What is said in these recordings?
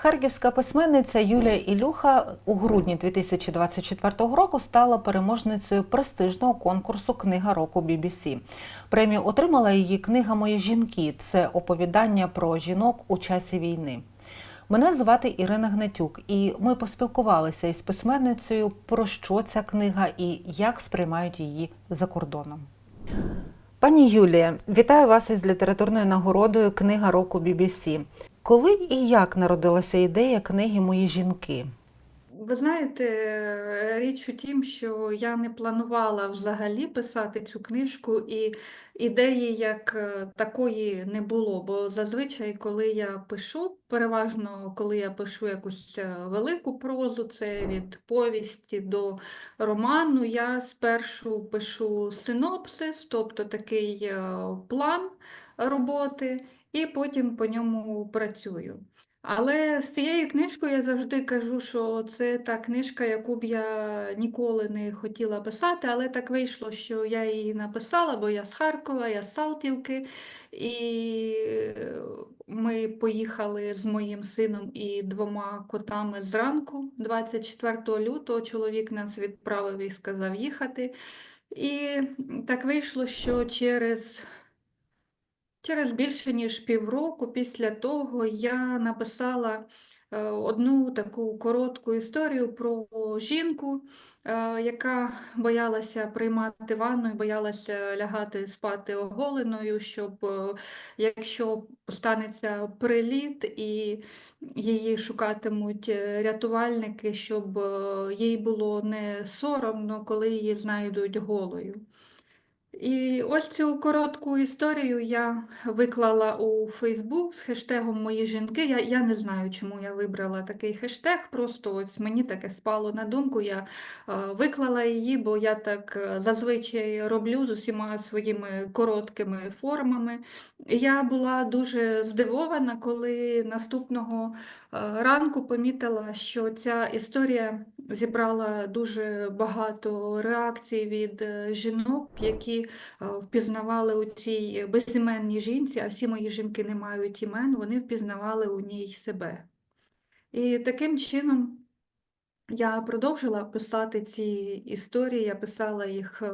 Харківська письменниця Юлія Ілюха у грудні 2024 року стала переможницею престижного конкурсу Книга року BBC. Премію отримала її книга Мої жінки. Це оповідання про жінок у часі війни. Мене звати Ірина Гнатюк, і ми поспілкувалися із письменницею про що ця книга і як сприймають її за кордоном. Пані Юлія, вітаю вас із літературною нагородою Книга року BBC. Коли і як народилася ідея книги Мої жінки? Ви знаєте, річ у тім, що я не планувала взагалі писати цю книжку, і ідеї як е, такої не було. Бо зазвичай, коли я пишу, переважно коли я пишу якусь е, велику прозу, це від повісті до роману, я спершу пишу синопсис, тобто такий е, план роботи, і потім по ньому працюю. Але з цією книжкою я завжди кажу, що це та книжка, яку б я ніколи не хотіла писати, але так вийшло, що я її написала, бо я з Харкова, я з Салтівки, і ми поїхали з моїм сином і двома котами зранку, 24 лютого. Чоловік нас відправив і сказав їхати. І так вийшло, що через Через більше ніж півроку після того я написала е, одну таку коротку історію про жінку, е, яка боялася приймати ванну і боялася лягати спати оголеною, щоб е, якщо станеться приліт і її шукатимуть рятувальники, щоб їй було не соромно, коли її знайдуть голою. І ось цю коротку історію я виклала у Фейсбук з хештегом Мої жінки. Я я не знаю, чому я вибрала такий хештег. Просто ось мені таке спало на думку. Я е, виклала її, бо я так е, зазвичай роблю з усіма своїми короткими формами. Я була дуже здивована, коли наступного е, ранку помітила, що ця історія зібрала дуже багато реакцій від е, жінок, які впізнавали у цій безіменній жінці, а всі мої жінки не мають імен, вони впізнавали у ній себе. І таким чином я продовжила писати ці історії, я писала їх е,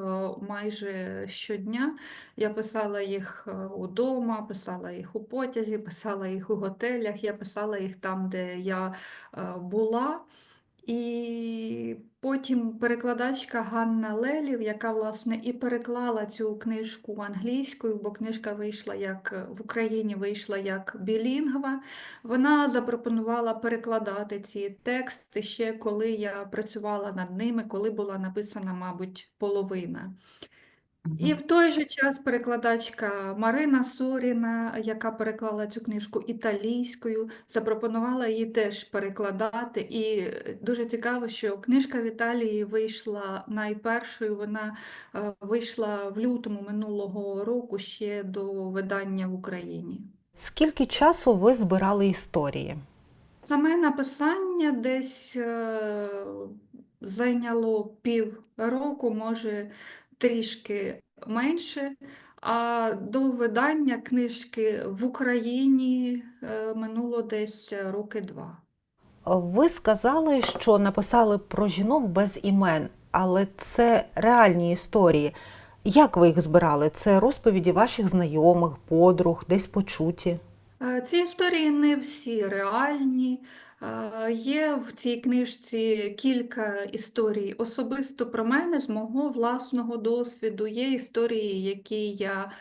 майже щодня. Я писала їх удома, писала їх у потязі, писала їх у готелях, я писала їх там, де я була. І потім перекладачка Ганна Лелів, яка власне і переклала цю книжку англійською, бо книжка вийшла як в Україні вийшла як білінгва. Вона запропонувала перекладати ці тексти ще коли я працювала над ними, коли була написана, мабуть, половина. І в той же час перекладачка Марина Соріна, яка переклала цю книжку італійською, запропонувала її теж перекладати. І дуже цікаво, що книжка в Італії вийшла найпершою. Вона е, вийшла в лютому минулого року ще до видання в Україні. Скільки часу ви збирали історії? Саме написання десь е, зайняло пів року, може трішки менше. А до видання книжки в Україні е, минуло десь роки два. Ви сказали, що написали про жінок без імен, але це реальні історії. Як ви їх збирали? Це розповіді ваших знайомих, подруг, десь почуті? Е, Ці історії не всі реальні. Е, Є в цій книжці кілька історій особисто про мене з мого власного досвіду. Є історії, які я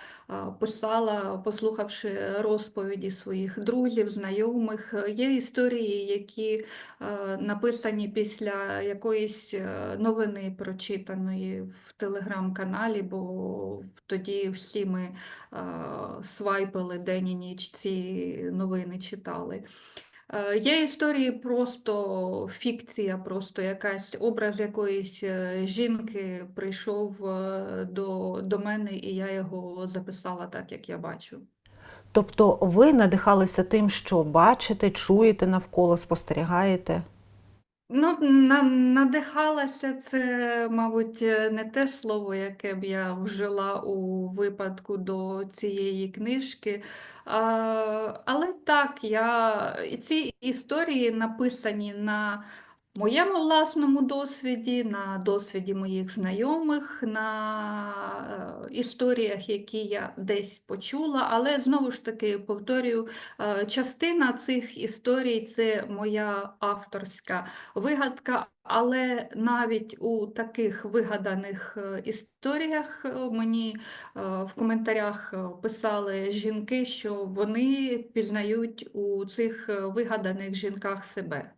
писала, послухавши розповіді своїх друзів, знайомих. Є історії, які е, написані після якоїсь е, новини, прочитаної в телеграм-каналі, бо тоді всі ми свайпили день і ніч ці новини читали. Є історії просто фікція, просто якась образ якоїсь е, жінки прийшов е, до, до мене, і я його записала так, як я бачу. Тобто ви надихалися тим, що бачите, чуєте навколо, спостерігаєте? Ну, на, надихалася це, мабуть, не те слово, яке б я вжила у випадку до цієї книжки. А, але так, я, і ці історії написані на моєму власному досвіді, на досвіді моїх знайомих, на е, історіях, які я десь почула. Але знову ж таки повторюю, е, частина цих історій це моя авторська вигадка, але навіть у таких вигаданих е, історіях мені в коментарях писали жінки, що вони пізнають у цих вигаданих жінках себе.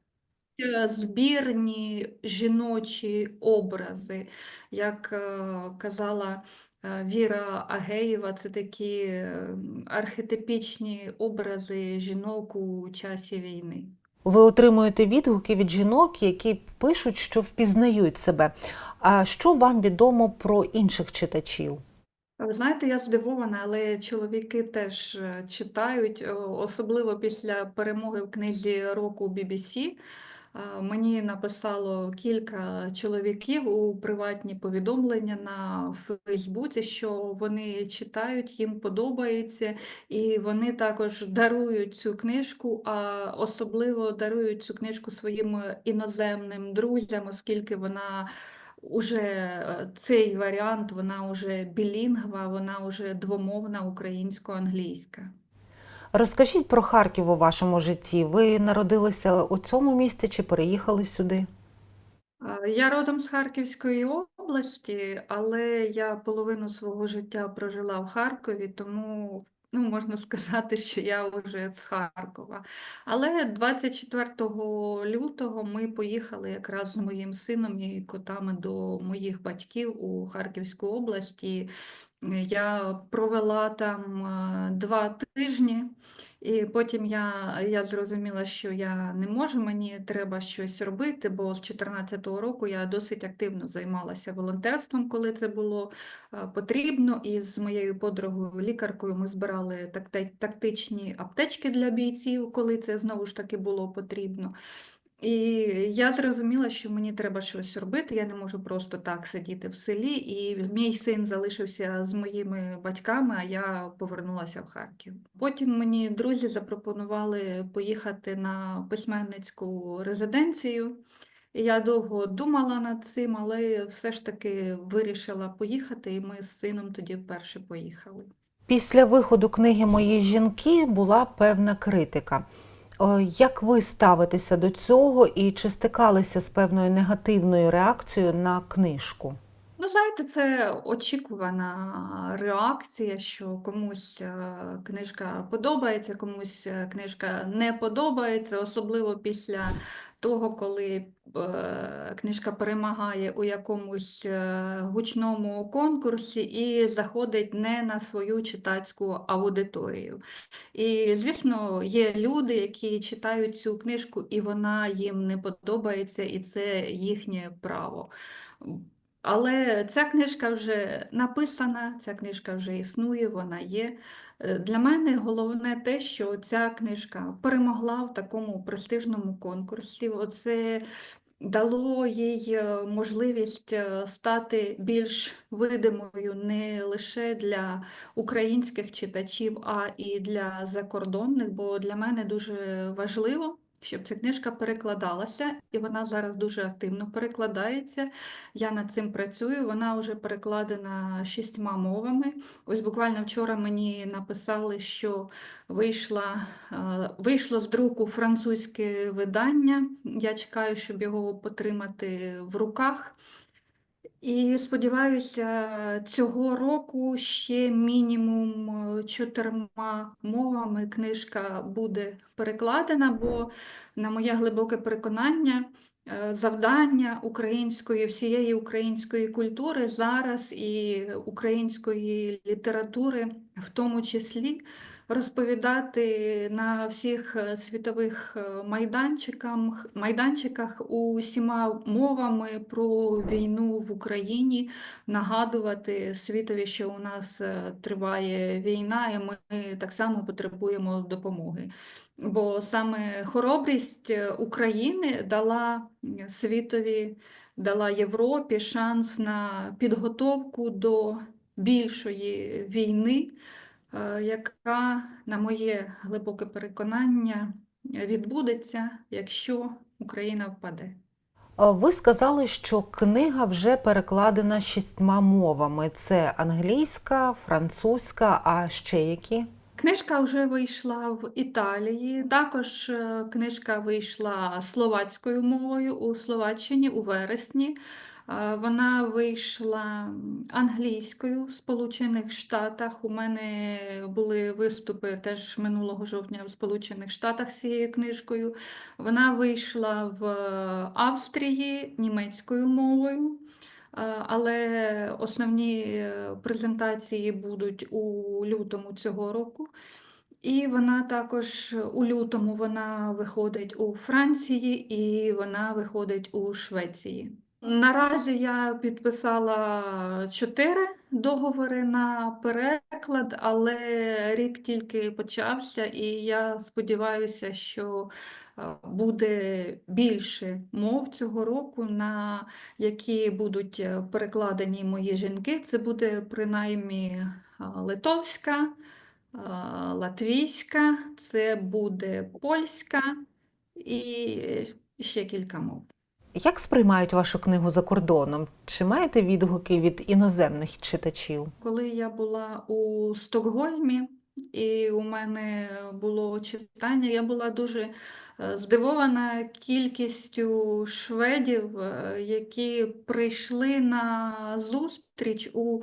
Е, Збірні жіночі образи, як е, казала е, Віра Агеєва, це такі архетипічні образи жінок у часі війни. Ви отримуєте відгуки від жінок, які пишуть, що впізнають себе. А що вам відомо про інших читачів? Ви знаєте, я здивована, але чоловіки теж читають, особливо після перемоги в книзі року BBC. Мені написало кілька чоловіків у приватні повідомлення на Фейсбуці, що вони читають, їм подобається, і вони також дарують цю книжку, а особливо дарують цю книжку своїм іноземним друзям, оскільки вона Уже е, цей варіант, вона вже білінгва, вона вже двомовна українсько-англійська. Розкажіть про Харків у вашому житті. Ви народилися у цьому місці чи переїхали сюди? Я родом з Харківської області, але я половину свого життя прожила в Харкові, тому ну, можна сказати, що я вже з Харкова. Але 24 лютого ми поїхали якраз з моїм сином і котами до моїх батьків у Харківську область. Я провела там е, два тижні. І потім я, я зрозуміла, що я не можу, мені треба щось робити, бо з 2014 року я досить активно займалася волонтерством, коли це було е, потрібно. І з моєю подругою лікаркою ми збирали такти- тактичні аптечки для бійців, коли це знову ж таки було потрібно. І я зрозуміла, що мені треба щось робити. Я не можу просто так сидіти в селі. І мій син залишився з моїми батьками, а я повернулася в Харків. Потім мені друзі запропонували поїхати на письменницьку резиденцію. Я довго думала над цим, але все ж таки вирішила поїхати, і ми з сином тоді вперше поїхали. Після виходу книги Мої жінки була певна критика. О, Як ви ставитеся до цього і чи стикалися з певною негативною реакцією на книжку? Ну, знаєте, це очікувана реакція, що комусь е, книжка подобається, комусь е, книжка не подобається, особливо після того, коли е, книжка перемагає у якомусь гучному конкурсі і заходить не на свою читацьку аудиторію. І, звісно, є люди, які читають цю книжку, і вона їм не подобається, і це їхнє право. Але ця книжка вже написана, ця книжка вже існує, вона є. Е, Для мене головне те, що ця книжка перемогла в такому престижному конкурсі. Оце дало їй е, можливість е, стати більш видимою не лише для українських читачів, а і для закордонних, бо для мене дуже важливо. Щоб ця книжка перекладалася, і вона зараз дуже активно перекладається. Я над цим працюю. Вона вже перекладена шістьма мовами. Ось буквально вчора мені написали, що вийшла, е, вийшло з друку французьке видання. Я чекаю, щоб його потримати в руках. І сподіваюся, цього року ще мінімум е, чотирма мовами книжка буде перекладена, бо, на моє глибоке переконання, е, завдання української, всієї української культури зараз і української літератури, в тому числі, розповідати на всіх е, світових е, майданчиках, майданчиках усіма мовами про війну в Україні, нагадувати світові, що у нас е, триває війна, і ми так само потребуємо допомоги. Бо саме хоробрість України дала світові, дала Європі шанс на підготовку до більшої війни, яка, на моє глибоке переконання, відбудеться, якщо Україна впаде. Е, Ви сказали, що книга вже перекладена шістьма мовами: це англійська, французька, а ще які? Книжка вже вийшла в Італії. Також е, книжка вийшла словацькою мовою у Словаччині у вересні. Вона вийшла англійською в Сполучених Штатах. У мене були виступи теж минулого жовтня в Сполучених Штатах з цією книжкою. Вона вийшла в Австрії німецькою мовою. Але основні е, презентації будуть у лютому цього року. І вона також у лютому вона виходить у Франції і вона виходить у Швеції. Наразі я підписала чотири договори на переклад, але рік тільки почався, і я сподіваюся, що е, буде більше мов цього року, на які будуть е, перекладені мої жінки. Це буде принаймні е, литовська, латвійська, це буде польська і ще кілька мов. Як сприймають вашу книгу за кордоном? Чи маєте відгуки від іноземних читачів? Коли я була у Стокгольмі, і у мене було читання, я була дуже е, здивована кількістю шведів, е, які прийшли на зустріч у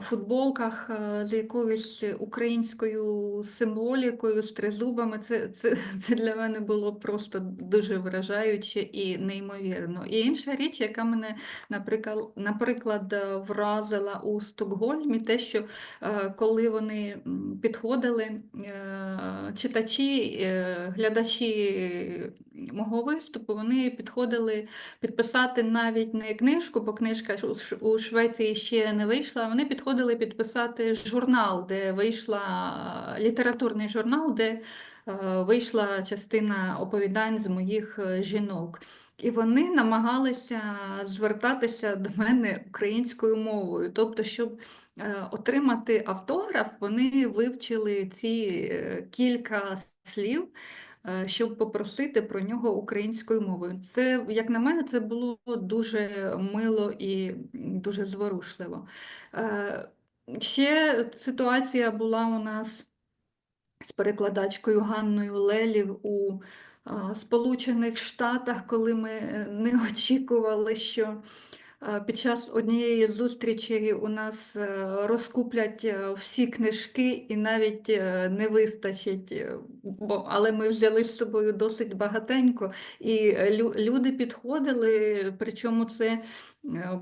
футболках е, з якоюсь українською символікою, з тризубами. Це, це, це для мене було просто дуже вражаюче і неймовірно. І інша річ, яка мене Наприклад, наприклад, е, вразила у Стокгольмі те, що е, коли вони підходили, е, читачі, е, глядачі мого виступу, вони підходили підписати навіть не книжку, бо книжка у Швеції ще не вийшла. Вони підходили підписати журнал, де вийшла літературний журнал, де е, вийшла частина оповідань з моїх е, жінок. І вони намагалися звертатися до мене українською мовою. Тобто, щоб е, отримати автограф, вони вивчили ці кілька слів, щоб попросити про нього українською мовою. Це, як на мене, це було дуже мило і дуже зворушливо. Е, Ще ситуація була у нас з перекладачкою Ганною Лелів у Сполучених Штатах, коли ми е, не очікували, що під час однієї зустрічі у нас е, розкуплять е, всі книжки і навіть е, не вистачить, але ми взяли з собою досить багатенько, і люди підходили, причому це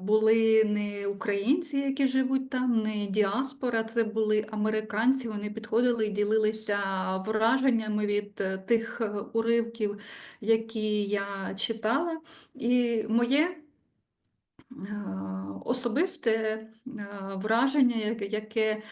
були не українці, які живуть там, не діаспора, це були американці. Вони підходили і ділилися враженнями від тих уривків, які я читала. І моє особисте е, враження, яке-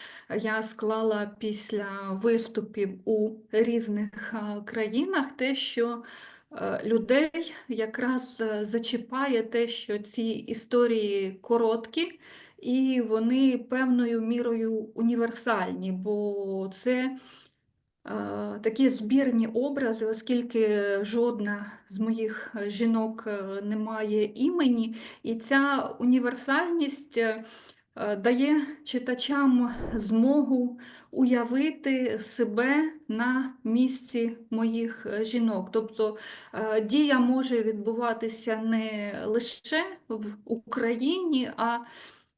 я склала після виступів у різних е, країнах, те, що е, людей якраз е, зачіпає те, що ці історії короткі, і вони певною мірою універсальні, бо це е, такі збірні образи, оскільки жодна з моїх е, жінок е, не має імені, і ця універсальність е, е, дає читачам змогу уявити себе на місці моїх е, жінок. Тобто е, дія може відбуватися не лише в Україні, а е,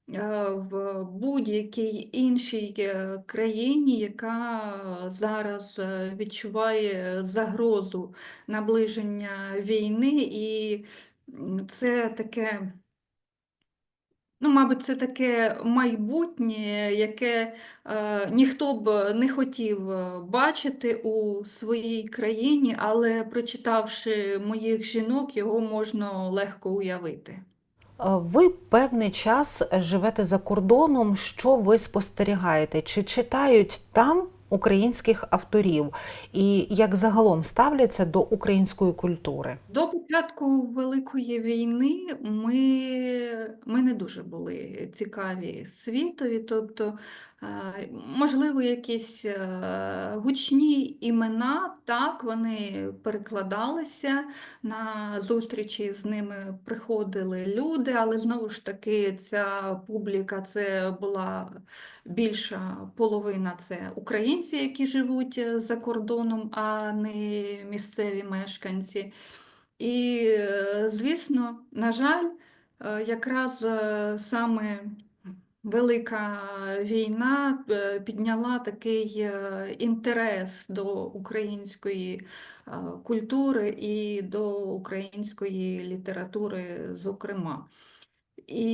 в будь-якій іншій е, країні, яка зараз е, відчуває загрозу наближення війни, і це таке. Ну, мабуть, це таке майбутнє, яке е, ніхто б не хотів е, бачити у своїй країні, але прочитавши моїх жінок, його можна легко уявити. Е, Ви певний час живете за кордоном. Що ви спостерігаєте? Чи читають там українських авторів і як загалом ставляться до української культури? До початку Великої війни ми, ми не дуже були цікаві світові, тобто, можливо, якісь е, гучні імена, так, вони перекладалися, на зустрічі з ними приходили люди, але знову ж таки ця публіка це була більша половина це українці, які живуть е, за кордоном, а не місцеві мешканці. І, е, звісно, на жаль, е, якраз е, саме Велика війна е, підняла такий е, інтерес до української е, культури і до української літератури, зокрема. І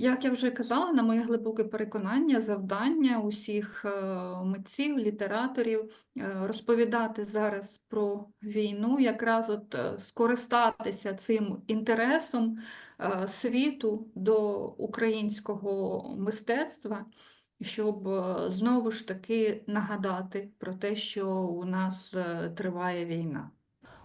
як я вже казала, на моє глибоке переконання, завдання усіх е, митців, літераторів е, розповідати зараз про війну, якраз от е, скористатися цим інтересом світу до українського мистецтва, щоб знову ж таки нагадати про те, що у нас триває війна.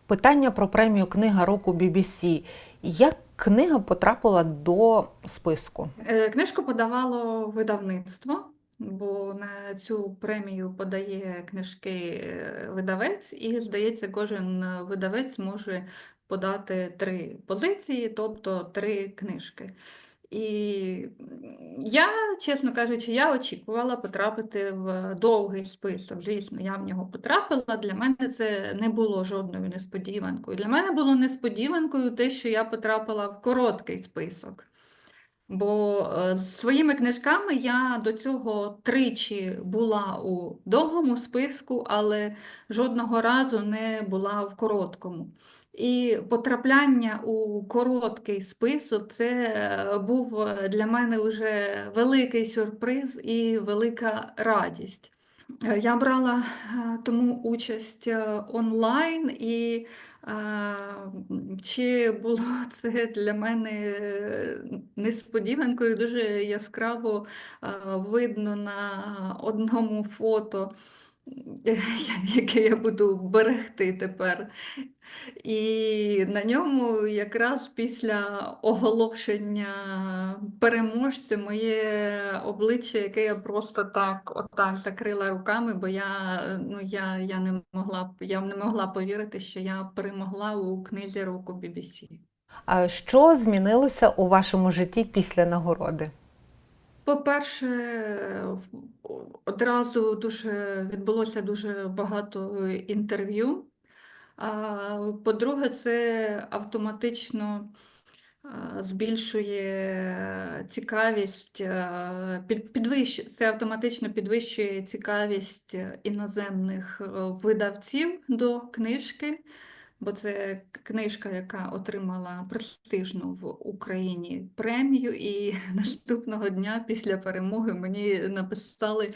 Питання про премію Книга року BBC. Як книга потрапила до списку? Е, Книжку подавало видавництво, бо на цю премію подає книжки е, видавець, і, здається, кожен видавець може подати три позиції, тобто три книжки. І я, чесно кажучи, я очікувала потрапити в довгий список. Звісно, я в нього потрапила. Для мене це не було жодною несподіванкою. Для мене було несподіванкою те, що я потрапила в короткий список. Бо е, з своїми книжками я до цього тричі була у довгому списку, але жодного разу не була в короткому. І потрапляння у короткий список це е, був е, для мене вже великий сюрприз і велика радість. Я брала тому участь онлайн, і чи було це для мене е, несподіванкою, дуже яскраво видно на одному фото, яке я буду берегти тепер. І на ньому якраз після оголошення переможця моє обличчя, яке я просто так отак закрила руками, бо я, ну, я, я не могла, я не могла повірити, що я перемогла у книзі року BBC. А Що змінилося у вашому житті після нагороди? По-перше, одразу дуже відбулося дуже багато інтерв'ю. По-друге, це автоматично збільшує цікавість, а, під, підвищ, це автоматично підвищує цікавість іноземних е, видавців до книжки, бо це книжка, яка отримала престижну в Україні премію, і наступного дня після перемоги мені написали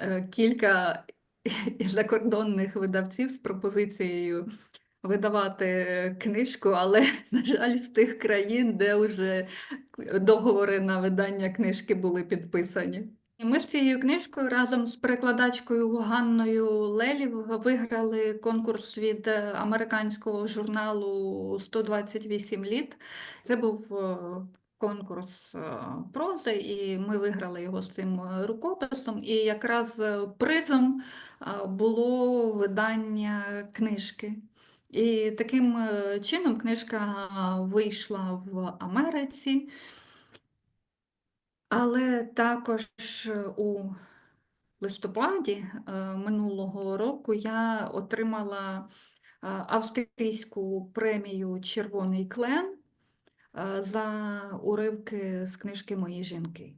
е, кілька закордонних видавців з пропозицією видавати книжку, але, на жаль, з тих країн, де вже договори на видання книжки були підписані. Ми з цією книжкою разом з перекладачкою Ганною Лелів виграли конкурс від е, американського журналу 128 літ. Це був е, конкурс е, прози, і ми виграли його з цим рукописом. І якраз призом було видання книжки. І таким чином книжка вийшла в Америці, але також у листопаді е, минулого року я отримала е, австрійську премію Червоний клен е, за уривки з книжки Мої жінки.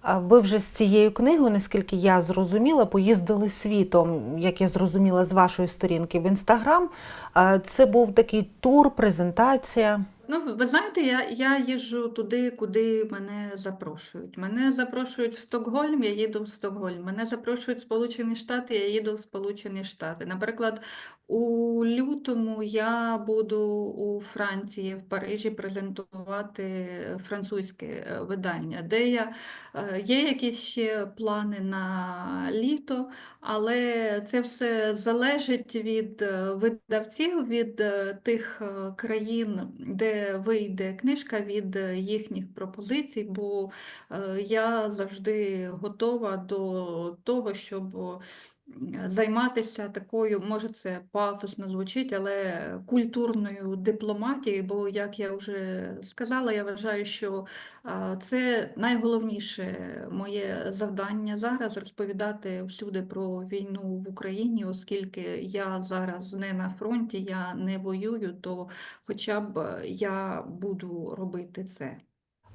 А ви вже з цією книгою, наскільки я зрозуміла, поїздили світом, як я зрозуміла з вашої сторінки в інстаграм. Це був такий тур, презентація. Ну, ви знаєте, я, я їжджу туди, куди мене запрошують. Мене запрошують в Стокгольм, я їду в Стокгольм. Мене запрошують в Сполучені Штати, я їду в Сполучені Штати. Наприклад, у лютому я буду у Франції, в Парижі презентувати французьке е, видання, де я е, є якісь ще плани на літо, але це все залежить від е, видавців, від тих країн, де вийде книжка, від е, їхніх пропозицій, бо е, я завжди готова до того, щоб займатися такою, може це пафосно звучить, але культурною дипломатією, бо, як я вже сказала, я вважаю, що це найголовніше моє завдання зараз розповідати всюди про війну в Україні, оскільки я зараз не на фронті, я не воюю, то хоча б я буду робити це.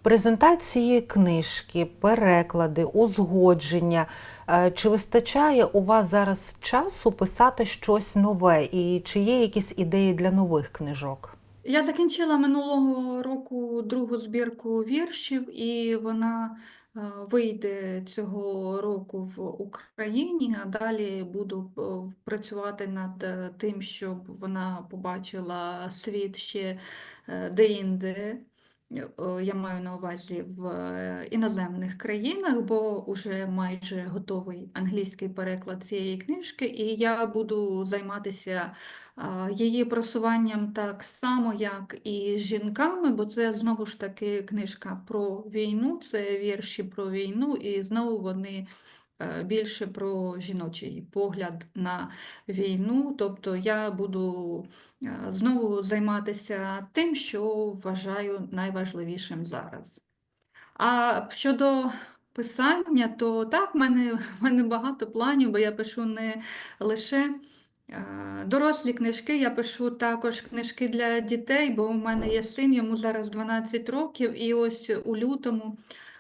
Презентації книжки, переклади, узгодження. Е, Чи вистачає у вас зараз часу писати щось нове? І чи є якісь ідеї для нових книжок? Я закінчила минулого року другу збірку віршів, і вона е, вийде цього року в Україні, а далі буду е, працювати над тим, щоб вона побачила світ ще де-інде. Е, Я маю на увазі в е, іноземних країнах, бо вже майже готовий англійський переклад цієї книжки, і я буду займатися її просуванням так само, як і жінками, бо це знову ж таки книжка про війну, це вірші про війну, і знову вони е, більше про жіночий погляд на війну. Тобто я буду е, знову займатися тим, що вважаю найважливішим зараз. А щодо писання, то так, в мене, в мене багато планів, бо я пишу не лише е, дорослі книжки, я пишу також книжки для дітей, бо у мене є син, йому зараз 12 років, і ось у лютому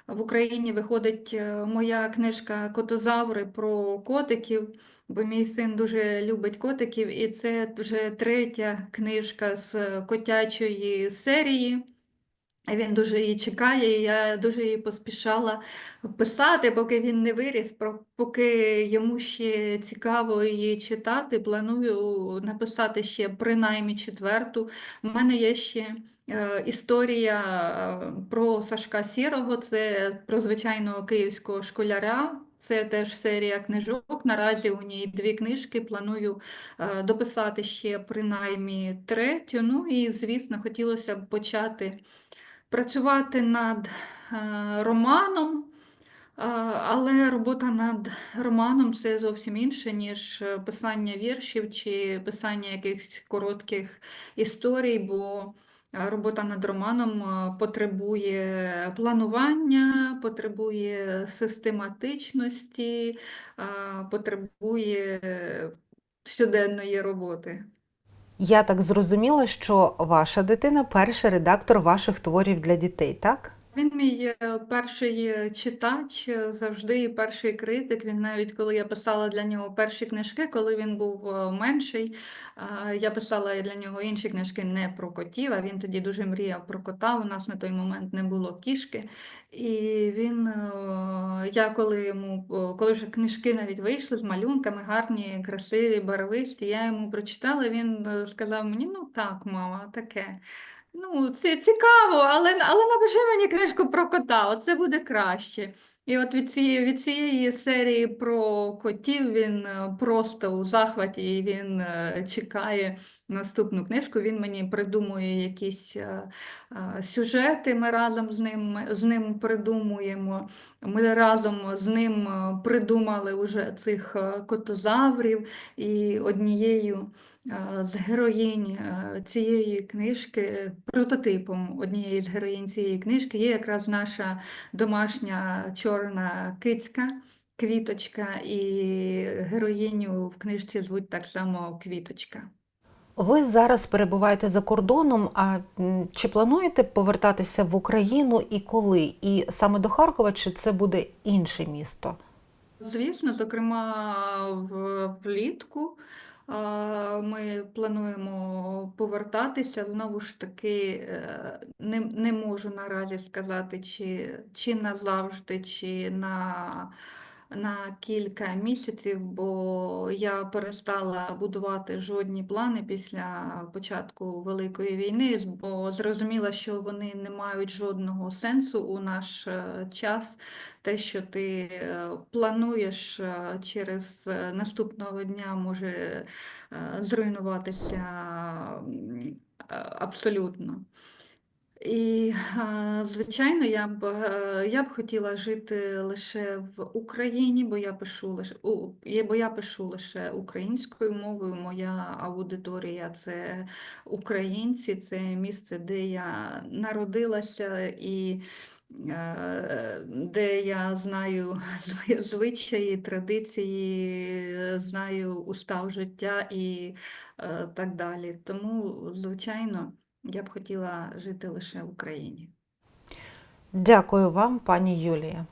в Україні виходить е, моя книжка Котозаври про котиків, бо мій син дуже любить котиків, і це вже третя книжка з котячої серії. Він дуже її чекає, і я дуже її поспішала писати, поки він не виріс, поки йому ще цікаво її читати. Планую написати ще принаймні четверту. У мене є ще історія е, про Сашка Сірого, це про звичайного київського школяря. Це теж серія книжок. Наразі у ній дві книжки. Планую е, дописати ще принаймні третю. Ну і, звісно, хотілося б почати працювати над е, романом, е, але робота над романом це зовсім інше, ніж е, писання віршів чи писання якихось коротких історій, бо е, робота над романом е, потребує планування, потребує систематичності, е, потребує е, щоденної роботи. Я так зрозуміла, що ваша дитина перший редактор ваших творів для дітей, так? Він мій е, перший читач, е, завжди перший критик. Він навіть коли я писала для нього перші книжки, коли він був е, менший, е, я писала для нього інші книжки не про котів, а він тоді дуже мріяв про кота. У нас на той момент не було кішки. І він, е, я коли йому, е, коли вже книжки навіть вийшли з малюнками, гарні, красиві, барвисті, я йому прочитала, він е, сказав мені, ну так, мама, таке. Ну, це цікаво, але, але напиши мені книжку про кота, оце буде краще. І от від цієї, від цієї серії про котів він е, просто у захваті, і він е, чекає наступну книжку. Він мені придумує якісь е, сюжети, ми разом з ним, з ним придумуємо. Ми разом з ним придумали уже цих котозаврів і однією з героїнь цієї книжки, прототипом однієї з героїнь цієї книжки є якраз наша домашня чорна кицька, квіточка, і героїню в книжці звуть так само Квіточка. Ви зараз перебуваєте за кордоном. А чи плануєте повертатися в Україну і коли? І саме до Харкова, чи це буде інше місто? Звісно, зокрема, в, влітку. Ми плануємо повертатися. Знову ж таки, е, не, не можу наразі сказати, чи, чи назавжди, чи на, на кілька місяців, бо я перестала будувати жодні плани після початку Великої війни, бо зрозуміла, що вони не мають жодного сенсу у наш е, час. Те, що ти е, плануєш е, через наступного дня, може зруйнуватися абсолютно. І, звичайно, я б, е, я б хотіла жити лише в Україні, бо я пишу лише, бо я пишу лише українською мовою. Моя аудиторія це українці, це місце, де я народилася і е, де я знаю звичаї, традиції, знаю устав життя і е, так далі. Тому, звичайно. Я б хотіла жити лише в Україні. Дякую вам, пані Юлія.